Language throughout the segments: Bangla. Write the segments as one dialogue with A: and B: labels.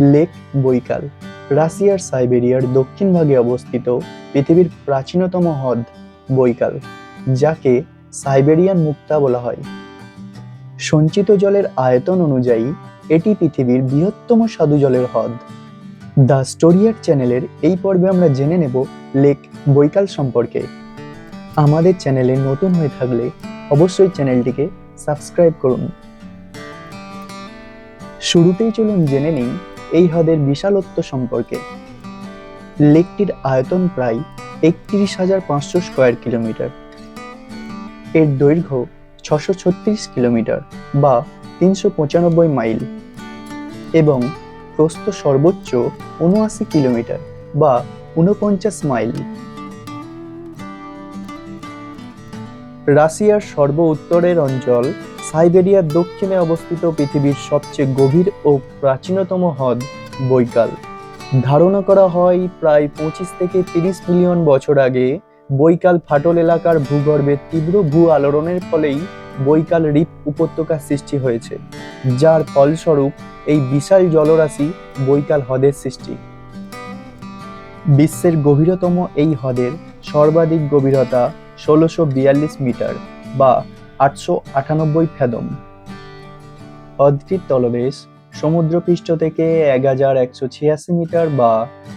A: লেক বৈকাল। রাশিয়ার সাইবেরিয়ার দক্ষিণ ভাগে অবস্থিত পৃথিবীর প্রাচীনতম হ্রদ বৈকাল, যাকে সাইবেরিয়ান মুক্তা বলা হয়। সঞ্চিত জলের আয়তন অনুযায়ী, এটি পৃথিবীর বৃহত্তম স্বাদু জলের হ্রদ। দ্য স্টোরিয়ার চ্যানেলের এই পর্বে আমরা জেনে নেব লেক বৈকাল সম্পর্কে। আমাদের চ্যানেলে নতুন হয়ে থাকলে অবশ্যই চ্যানেলটিকে সাবস্ক্রাইব করুন। শুরুতেই চলুন জেনে নিই এই হ্রদের বিশালত্ব সম্পর্কে। লেকটির আয়তন প্রায় একত্রিশ হাজার পাঁচশো স্কোয়ার কিলোমিটার। এর দৈর্ঘ্য ছশো ছত্রিশ কিলোমিটার বা তিনশো পঁচানব্বই মাইল এবং প্রস্থ সর্বোচ্চ উনআশি কিলোমিটার বা ঊনপঞ্চাশ মাইল। রাশিয়ার সর্ব উত্তরের অঞ্চল সাইবেরিয়ার দক্ষিণে অবস্থিত পৃথিবীর সবচেয়ে গভীর ও প্রাচীনতম হ্রদ বৈকাল। ধারণা করা হয় প্রায় পঁচিশ থেকে তিরিশ মিলিয়ন বছর আগে বৈকাল ফাটল এলাকার ভূগর্ভে তীব্র ভূ আলোড়নের ফলেই বৈকাল রিপ উপত্যকা সৃষ্টি হয়েছে, যার ফলস্বরূপ এই বিশাল জলরাশি বৈকাল হ্রদের সৃষ্টি। বিশ্বের গভীরতম এই হ্রদের সর্বাধিক গভীরতা ষোলোশো বিয়াল্লিশ মিটার বা আটশো আটানব্বই ফেদম। হ্রদটির তলদেশ, সমুদ্রপৃষ্ঠ থেকে এক হাজার একশো ছিয়াশি মিটার বা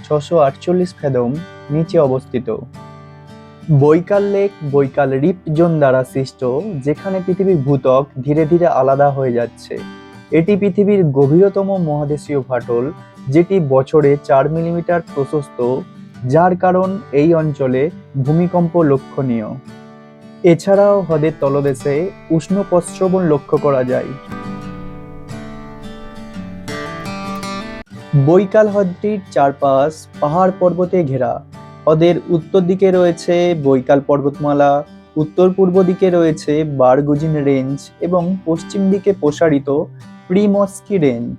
A: ছশো আটচল্লিশ ফেদম নিচে অবস্থিত। বৈকাল লেক, বৈকাল রিপ জোন দ্বারা সৃষ্ট, যেখানে পৃথিবীর ভূত্বক ধীরে ধীরে আলাদা হয়ে যাচ্ছে। এটি পৃথিবীর গভীরতম মহাদেশীয় ফাটল, যেটি বছরে চার মিলিমিটার প্রশস্ত, যার কারণ এই অঞ্চলে ভূমিকম্প লক্ষণীয়। এছাড়াও হ্রদের তলদেশে উষ্ণ প্রস্রবণ লক্ষ্য করা যায়। বৈকাল হ্রদটির চারপাশ পাহাড় পর্বতে ঘেরা। হ্রদের উত্তর দিকে রয়েছে বৈকাল পর্বতমালা, উত্তর পূর্ব দিকে রয়েছে বারগুজিন রেঞ্জ এবং পশ্চিম দিকে প্রসারিত প্রিমস্কি রেঞ্জ।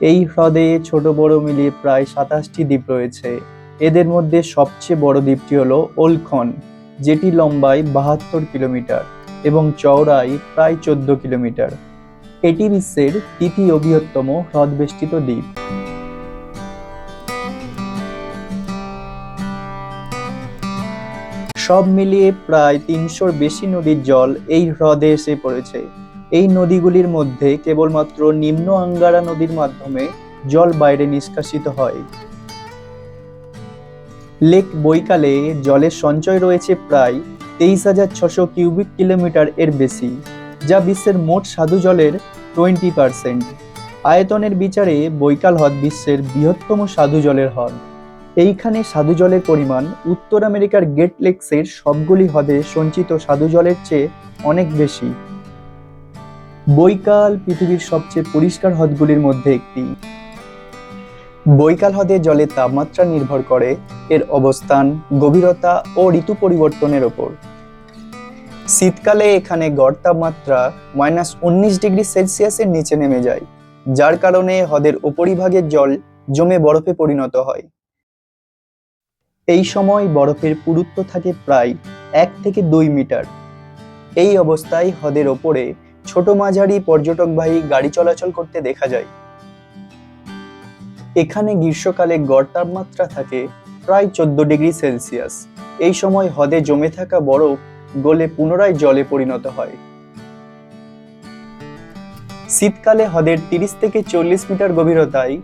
A: এই হ্রদে ছোট বড় মিলিয়ে প্রায় সাতাশটি দ্বীপ রয়েছে। এদের মধ্যে সবচেয়ে বড় দ্বীপটি হলো ওলখন। যেটি লম্বায় বাহাত্তর কিলোমিটার এবং চওড়ায় প্রায় চোদ্দ কিলোমিটার। এটি বিশ্বের তৃতীয় বৃহত্তম হ্রদবেষ্টিত দ্বীপ। সব মিলিয়ে প্রায় তিনশোর বেশি নদীর জল এই হ্রদে এসে পড়েছে। এই নদীগুলির মধ্যে কেবলমাত্র নিম্ন আঙ্গারা নদীর মাধ্যমে জল বাইরে নিষ্কাশিত হয়। লেক বৈকালে জলের সঞ্চয় রয়েছে প্রায় তেইশ হাজার ছশো কিউবিক কিলোমিটার এর বেশি, যা বিশ্বের মোট সাধু জলের টোয়েন্টি পার্সেন্ট। আয়তনের বিচারে বৈকাল হ্রদ বিশ্বের বৃহত্তম সাধু জলের হ্রদ। এইখানে সাধু জলের পরিমাণ উত্তর আমেরিকার গ্রেট লেকসের সবগুলি হ্রদে সঞ্চিত সাধু জলের চেয়ে অনেক বেশি। বৈকাল পৃথিবীর সবচেয়ে পরিষ্কার হ্রদগুলির মধ্যে একটি। বৈকাল হ্রদে জলের তাপমাত্রা নির্ভর করে এর অবস্থান, গভীরতা ও ঋতু পরিবর্তনের ওপর। শীতকালে এখানে গড় তাপমাত্রা মাইনাস উনিশ ডিগ্রি সেলসিয়াসের নিচে নেমে যায়, যার কারণে হ্রদের উপরিভাগের জল জমে বরফে পরিণত হয়। এই সময় বরফের পুরুত্ব থাকে প্রায় এক থেকে দুই মিটার। এই অবস্থায় হ্রদের ওপরে ছোট মাঝারি পর্যটকবাহী গাড়ি চলাচল করতে দেখা যায়। এখানে গ্রীষ্মকালে গড় তাপমাত্রা থাকে প্রায় চোদ্দ ডিগ্রি সেলসিয়াস। এই সময় হ্রদে জমে থাকা বরফ গলে পুনরায় জলে পরিণত হয়। শীতকালে হ্রদের তিরিশ থেকে চল্লিশ মিটার গভীরতায়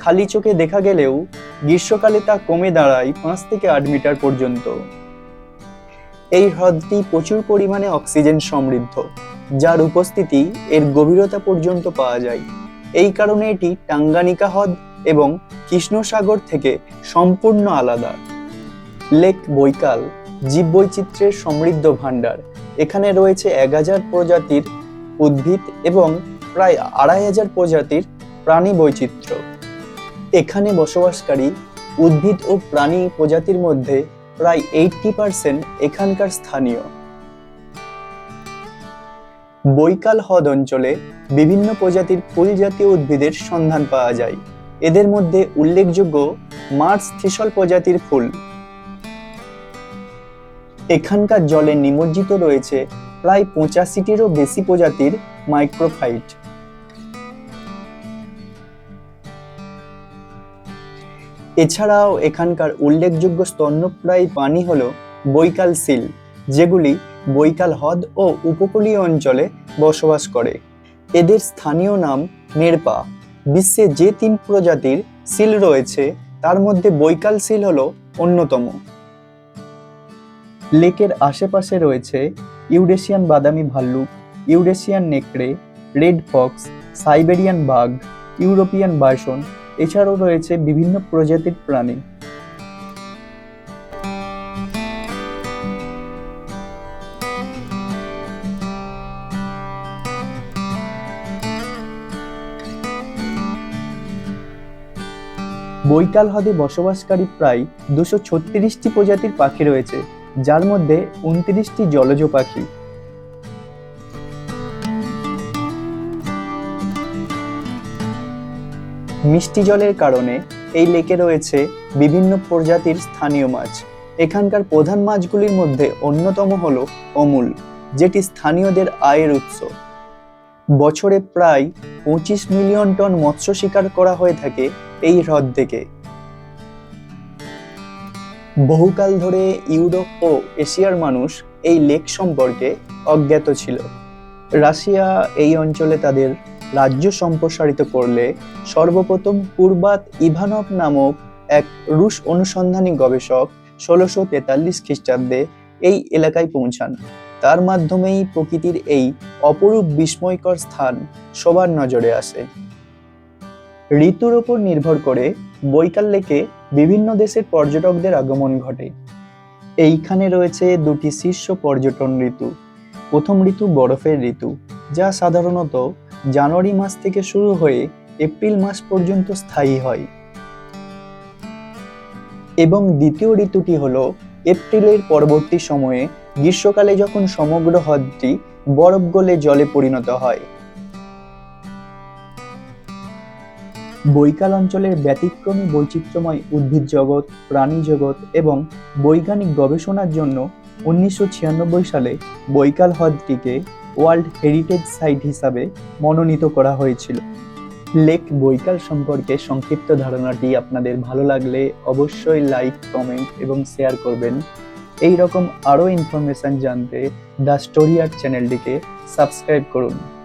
A: খালি চোখে দেখা গেলেও গ্রীষ্মকালে তা কমে দাঁড়ায় পাঁচ থেকে আট মিটার পর্যন্ত। এই হ্রদটি প্রচুর পরিমাণে অক্সিজেন সমৃদ্ধ, যার উপস্থিতি এর গভীরতা পর্যন্ত পাওয়া যায়। এই কারণে এটি টাঙ্গানিকা হ্রদ এবং কৃষ্ণসাগর থেকে সম্পূর্ণ আলাদা। লেক বৈকাল, জীববৈচিত্র্যের সমৃদ্ধ ভাণ্ডার। এখানে রয়েছে এক হাজার প্রজাতির উদ্ভিদ এবং প্রায় আড়াই হাজার প্রজাতির প্রাণী বৈচিত্র্য। এখানে বসবাসকারী উদ্ভিদ ও প্রাণী প্রজাতির মধ্যে প্রায় এইটটি পার্সেন্ট এখানকার স্থানীয়। বৈকাল হ্রদ অঞ্চলে বিভিন্ন প্রজাতির ফুল জাতীয় উদ্ভিদের সন্ধান পাওয়া যায়। এদের মধ্যে উল্লেখযোগ্য মার্স থিসল প্রজাতির ফুল। এখানকার জলে নিমজ্জিত রয়েছে প্রায় পঁচাশিটিরও বেশি প্রজাতির মাইক্রোফাইট। এছাড়াও এখানকার উল্লেখযোগ্য স্তন্যপ্রায়ী প্রাণী হল বৈকাল সিল, যেগুলি বৈকাল হ্রদ ও উপকূলীয় অঞ্চলে বসবাস করে। এদের স্থানীয় নাম নেরপা। বিশ্বে যে তিন প্রজাতির সিল রয়েছে, তার মধ্যে বৈকাল সিল হল অন্যতম। লেকের আশেপাশে রয়েছে ইউরেশিয়ান বাদামি ভাল্লুক, ইউরেশিয়ান নেকড়ে, রেড ফক্স, সাইবেরিয়ান বাঘ, ইউরোপিয়ান বাইসন এছাড়াও রয়েছে বিভিন্ন প্রজাতির প্রাণী। বৈকাল হ্রদে বসবাসকারী প্রায় দুশো ছত্রিশটি প্রজাতির পাখি রয়েছে, যার মধ্যে উনত্রিশটি জলজ পাখি। মিষ্টি জলের কারণে এই লেকে রয়েছে বিভিন্ন প্রজাতির স্থানীয় মাছ। এখানকার প্রধান মাছগুলির মধ্যে অন্যতম হলো অমূল, যেটি স্থানীয়দের আয়ের উৎস। বছরে প্রায় পঁচিশ মিলিয়ন টন মৎস্য শিকার করা হয়ে থাকে এই হ্রদ থেকে। বহুকাল ধরে ইউরোপ ও এশিয়ার মানুষ এই লেক সম্পর্কে অজ্ঞাত ছিল। রাশিয়া এই অঞ্চলে তাদের রাজ্য সম্প্রসারিত করলে সর্বপ্রথম পূর্বাত ইভানভ নামক এক রুশ অনুসন্ধানী গবেষক ষোলোশো তেতাল্লিশ খ্রিস্টাব্দে এই এলাকায় পৌঁছান। তার মাধ্যমেই প্রকৃতির এই অপরূপ বিস্ময়কর স্থান সবার নজরে আসে। ঋতুর ওপর নির্ভর করে বৈকাল লেকে বিভিন্ন দেশের পর্যটকদের আগমন ঘটে। এইখানে রয়েছে দুটি শীর্ষ পর্যটন ঋতু। প্রথম ঋতু বরফের ঋতু, যা সাধারণত জানুয়ারি মাস থেকে শুরু হয়ে এপ্রিল মাস পর্যন্ত স্থায়ী হয়। এবং দ্বিতীয় ঋতুটি হল এপ্রিলের পরবর্তী সময়ে গ্রীষ্মকালে যখন সমগ্র হ্রদটি বরফ গলে জলে পরিণত হয়। বৈকাল অঞ্চলের ব্যতিক্রমী বৈচিত্র্যময় উদ্ভিদ জগৎ, প্রাণী জগৎ এবং বৈজ্ঞানিক গবেষণার জন্য উনিশশো ছিয়ানব্বই সালে বৈকাল হ্রদটিকে ওয়ার্ল্ড হেরিটেজ সাইট হিসাবে মনোনীত করা হয়েছিল। লেক বৈকাল সম্পর্কে সংক্ষিপ্ত ধারণাটি আপনাদের ভালো লাগলে অবশ্যই লাইক, কমেন্ট এবং শেয়ার করবেন। এই রকম আরও ইনফরমেশন জানতে দ্য স্টোরি আর্ট চ্যানেলটিকে সাবস্ক্রাইব করুন।